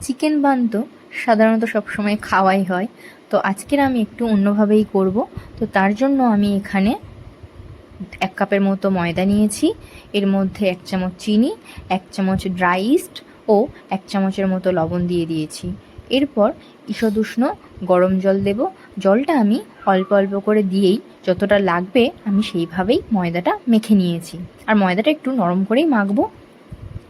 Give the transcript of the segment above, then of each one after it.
Chicken bun তো সাধারণত সবসময় খাওয়াই হয়। তো আজকের আমি একটু অন্যভাবেই করব। তো তার জন্য আমি এখানে এক কাপের মতো ময়দা নিয়েছি। এর মধ্যে এক চামচ চিনি, এক চামচ ড্রাই ইস্ট ও এক চামচের মতো লবণ দিয়ে দিয়েছি। এরপর ঈষদুষ্ণ গরম জল দেব। জলটা আমি অল্প অল্প করে দিয়েই যতটা লাগবে আমি সেইভাবেই ময়দাটা মেখে নিয়েছি। আর ময়দাটা একটু নরম করেই মাখবো।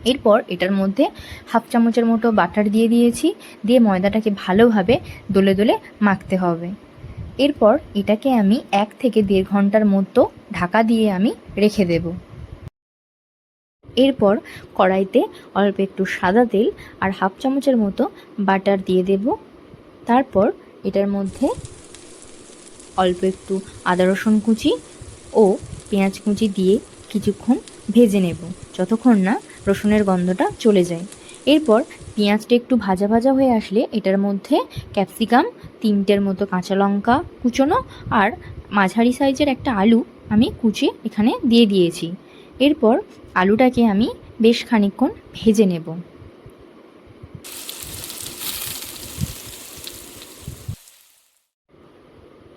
এরপর এটার মধ্যে হাফ চামচের মতো বাটার দিয়ে দিয়েছি, দিয়ে ময়দাটাকে ভালোভাবে দোলে দোলে মাখতে হবে। এরপর এটাকে আমি এক থেকে দেড় ঘণ্টার মতো ঢাকা দিয়ে আমি রেখে দেব। এরপর কড়াইতে অল্প একটু সাদা তেল আর হাফ চামচের মতো বাটার দিয়ে দেব। তারপর এটার মধ্যে অল্প একটু আদা রসুন কুচি ও পেঁয়াজ কুচি দিয়ে কিছুক্ষণ ভেজে নেব। যতক্ষণ না রসুনের গন্ধটা চলে যায়। এরপর পেঁয়াজটা একটু ভাজা ভাজা হয়ে আসলে এটার মধ্যে ক্যাপসিকাম, তিনটের মতো কাঁচা লঙ্কা কুচোনো আর মাঝারি সাইজের একটা আলু আমি কুচে এখানে দিয়ে দিয়েছি। এরপর আলুটাকে আমি বেশ খানিকক্ষণ ভেজে নেব।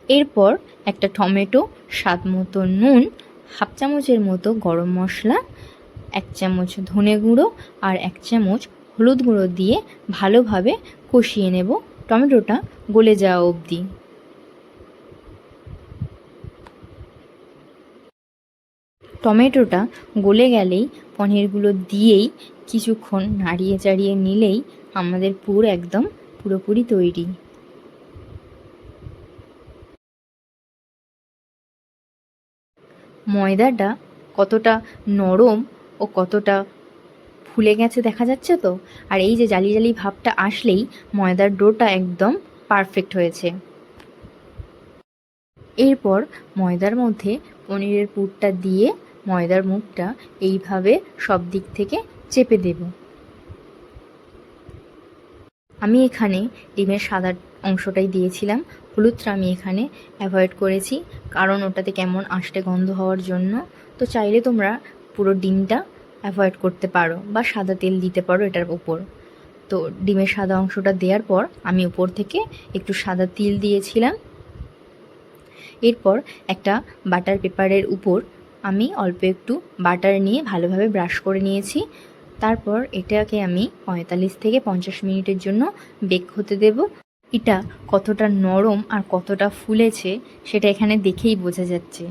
এরপর একটা টমেটো, স্বাদ মতো নুন, হাফ চামচের মতো গরম মশলা এক চামচ ধনে গুঁড়ো আর এক চামচ হলুদ গুঁড়ো দিয়ে ভালোভাবে কষিয়ে নেব। টমেটোটা গলে যাওয়া অবধি। টমেটোটা গলে গেলেই পনিরগুলো দিয়েই কিছুক্ষণ নাড়িয়ে চাড়িয়ে নিলেই আমাদের পুর একদম পুরোপুরি তৈরি। ময়দাটা কতটা নরম ও কতটা ফুলে গেছে দেখা যাচ্ছে তো? আর এই যে জালি জালি ভাবটা আসলেই ময়দার ডোটা একদম পারফেক্ট হয়েছে। এরপর ময়দার মধ্যে পনিরের পুরটা দিয়ে ময়দার মুখটা এইভাবে সব দিক থেকে চেপে দেব। আমি এখানে ডিমের সাদা অংশটাই দিয়েছিলাম। হলুদটা আমি এখানে অ্যাভয়েড করেছি, কারণ ওটাতে কেমন আষ্টে গন্ধ হওয়ার জন্য। তো চাইলে তোমরা পুরো ডিমটা অ্যাভয়েড করতে পারো বা সাদা তেল দিতে পারো এটার উপর। তো ডিমের সাদা অংশটা দেওয়ার পর আমি উপর থেকে একটু সাদা তিল দিয়েছিলাম। এরপর একটা বাটার পেপারের উপর আমি অল্প একটু বাটার নিয়ে ভালোভাবে ব্রাশ করে নিয়েছি। তারপর এটাকে আমি পঁয়তাল্লিশ থেকে পঞ্চাশ মিনিটের জন্য বেক হতে দেব। এটা কতটা নরম আর কতটা ফুলেছে সেটা এখানে দেখেই বোঝা যাচ্ছে।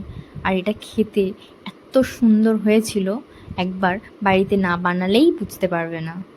আর এটা খেতে সুন্দর হয়েছিল একবার বাড়িতে না বানালেই বুঝতে পারবে না।